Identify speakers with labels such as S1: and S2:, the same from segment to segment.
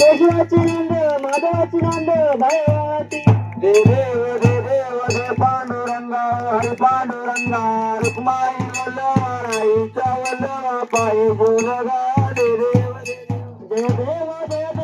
S1: केशवाची नांद माधवाची नांद भैरवाती
S2: दे देव दे देव दे पांडुरंगा हरे पांडुरंगा रुक्माई वल्लवाई चावल्लवा पायी बोलगा दे देव दे देव. दे देव.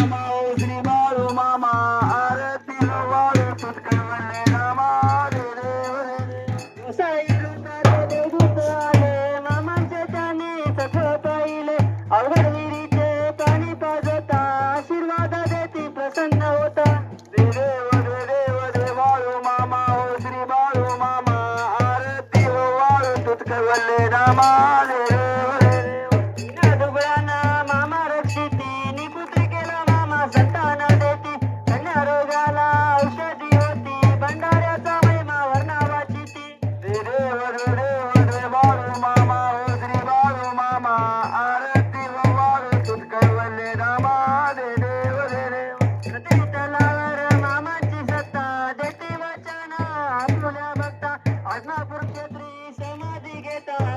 S2: श्री बाळू मामा आरती हो वाळू
S1: तुतकवल्ले रामाले